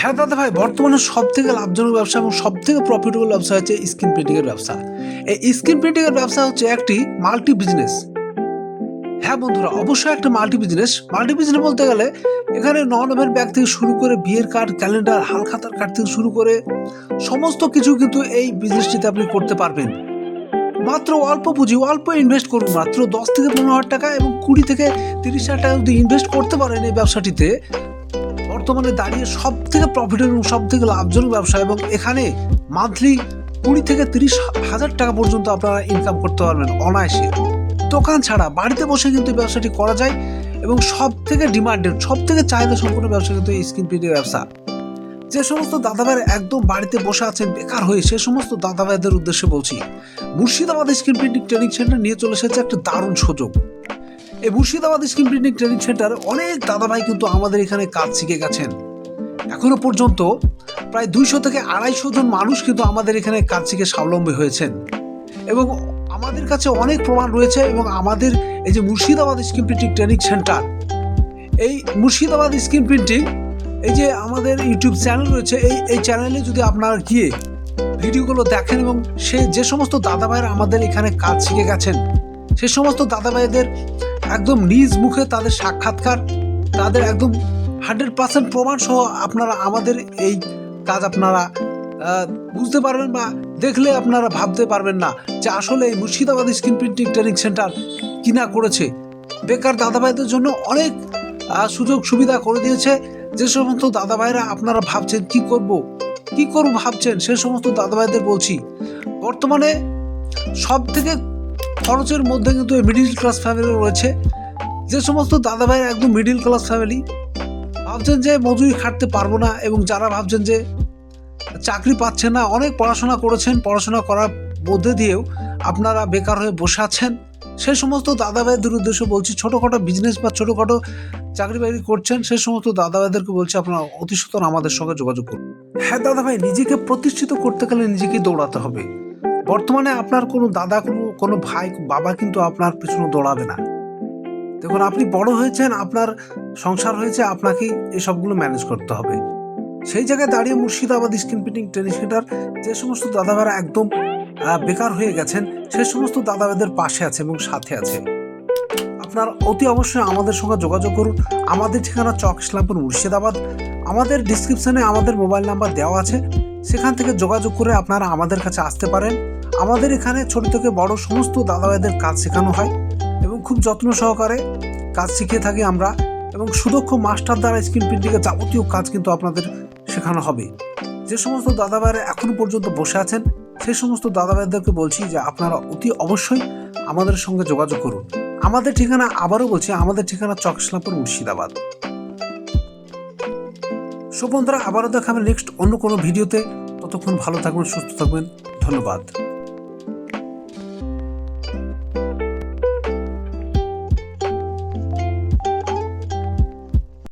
হ্যাঁ দাদা ভাই, বর্তমানে সব থেকে লাভজনক ব্যবসা এবং সব থেকে প্রফিটেবল ব্যবসা হচ্ছে স্ক্রিন প্রিন্টিংয়ের ব্যবসা। এই স্ক্রিন প্রিন্টিংয়ের ব্যবসা হচ্ছে একটি মাল্টি বিজনেস হ্যাঁ বন্ধুরা, অবশ্যই একটা মাল্টি বিজনেস মাল্টি বিজনেস বলতে গেলে এখানে নন ওভেন ব্যাগ থেকে শুরু করে বিয়ের কার্ড ক্যালেন্ডার হালখাতার কার্ড থেকে শুরু করে সমস্ত কিছু কিন্তু এই বিজনেসটিতে আপনি করতে পারবেন। মাত্র অল্প পুঁজি, অল্প ইনভেস্ট করুন, মাত্র দশ থেকে পনেরো হাজার টাকা এবং কুড়ি থেকে তিরিশ হাজার টাকা যদি ইনভেস্ট করতে পারেন এই ব্যবসাটিতে বর্তমানে দাঁড়িয়ে সব থেকে প্রফিটেবল এবং সব থেকে লাভজনক ব্যবসা এবং এখানে মান্থলি কুড়ি থেকে তিরিশ হাজার টাকা পর্যন্ত আপনারা ইনকাম করতে পারবেন অনায়াসে। দোকান ছাড়া, বাড়িতে বসে কিন্তু ব্যবসাটি করা যায় এবং সব থেকে ডিমান্ডেড সব থেকে চাহিদা সম্পূর্ণ ব্যবসা কিন্তু এই স্কিন প্রিন্টের ব্যবসা। যে সমস্ত দাদাভাইয়ের একদম বাড়িতে বসে আছেন, বেকার হয়ে সে সমস্ত দাদাভাইদের উদ্দেশ্যে বলছি, Murshidabad screen printing training centre নিয়ে চলে এসেছে একটা দারুণ সুযোগ। এই Murshidabad screen printing training centre অনেক দাদাভাই কিন্তু আমাদের এখানে কাজ শিখে গেছেন। এখনও পর্যন্ত প্রায় দুইশো থেকে আড়াইশো জন মানুষ কিন্তু আমাদের এখানে কাজ শিখে স্বাবলম্বী হয়েছেন। এবং আমাদের কাছে অনেক প্রমাণ রয়েছে এবং আমাদের এই যে Murshidabad screen printing training centre, এই মুর্শিদাবাদ স্ক্রিন প্রিন্টিং এই যে আমাদের ইউটিউব চ্যানেল রয়েছে, এই এই চ্যানেলে যদি আপনারা গিয়ে ভিডিওগুলো দেখেন এবং সে যে সমস্ত দাদাভাইরা আমাদের এখানে কাজ শিখে গেছেন, সে সমস্ত দাদাভাইদের একদম নিজ মুখে তাদের সাক্ষাৎকার, তাদের একদম হান্ড্রেড পার্সেন্ট প্রমাণ সহ আপনারা আমাদের এই কাজ আপনারা বুঝতে পারবেন বা দেখলে আপনারা ভাবতে পারবেন না যে আসলে এই Murshidabad screen printing training centre কিনা করেছে। বেকার দাদাভাইদের জন্য অনেক সুযোগ সুবিধা করে দিয়েছে। যে সমস্ত দাদাভাইরা আপনারা ভাবছেন কি করব কি করব ভাবছেন, সে সমস্ত দাদাভাইদের বলছি। বর্তমানে সব থেকে খরচের মধ্যে কিন্তু মিডিল ক্লাস ফ্যামিলি রয়েছে। যে সমস্ত দাদাভাইয়ের একদম মিডিল ক্লাস ফ্যামিলি ভাবছেন যে মজুরি খাটতে পারব না এবং যারা ভাবছেন যে চাকরি পাচ্ছেন না, অনেক পড়াশোনা করেছেন, পড়াশোনা করার মধ্যে দিয়েও আপনারা বেকার হয়ে বসে আছেন। সেই সমস্ত দাদা দাদাভাইদের উদ্দেশ্যে বলছি, ছোটোখাটো বিজনেস বা ছোটোখাটো চাকরি বাকরি করছেন সেই সমস্ত দাদাভাইদেরকে বলছি আপনারা অতি সত্বর আমাদের সঙ্গে যোগাযোগ করুন। হ্যাঁ দাদাভাই, নিজেকে প্রতিষ্ঠিত করতে গেলে নিজেকে দৌড়াতে হবে। বর্তমানে আপনার কোনো দাদা, কোনো কোনো ভাই, বাবা কিন্তু আপনার পিছনে দৌড়াবে না। দেখুন, আপনি বড় হয়েছেন, আপনার সংসার হয়েছে আপনাকে এই সবগুলো ম্যানেজ করতে হবে। সেই জায়গায় দাঁড়িয়ে Murshidabad screen printing training centre যে সমস্ত দাদাভাইরা একদম বেকার হয়ে গেছেন, সে সমস্ত দাদাভাইদের পাশে আছে এবং সাথে আছে। আপনার অতি অবশ্যই আমাদের সঙ্গে যোগাযোগ করুন। আমাদের ঠিকানা চক ইসলামপুর মুর্শিদাবাদ। আমাদের ডিসক্রিপশানে আমাদের মোবাইল নাম্বার দেওয়া আছে। সেখান থেকে যোগাযোগ করে আপনারা আমাদের কাছে আসতে পারেন। আমাদের এখানে ছোট থেকে বড় সমস্ত দাদাভাইদের কাজ শেখানো হয় এবং খুব যত্ন সহকারে কাজ শিখে থাকি আমরা এবং সুদক্ষ মাস্টার দ্বারা স্ক্রিন প্রিন্টিংয়ের যাবতীয় কাজ কিন্তু আপনাদের শেখানো হবে। যে সমস্ত দাদাভাইরা এখনও পর্যন্ত বসে আছেন, সেই সমস্ত দাদাভাইদেরকে বলছি যে আপনারা অতি অবশ্যই আমাদের সঙ্গে যোগাযোগ করুন। আমাদের ঠিকানা আবারও বলছি, আমাদের ঠিকানা চকসলাপুর মুর্শিদাবাদ। সো আবারও দেখাবেন নেক্সট অন্য কোনো ভিডিওতে। ততক্ষণ ভালো থাকবেন সুস্থ থাকবেন। ধন্যবাদ।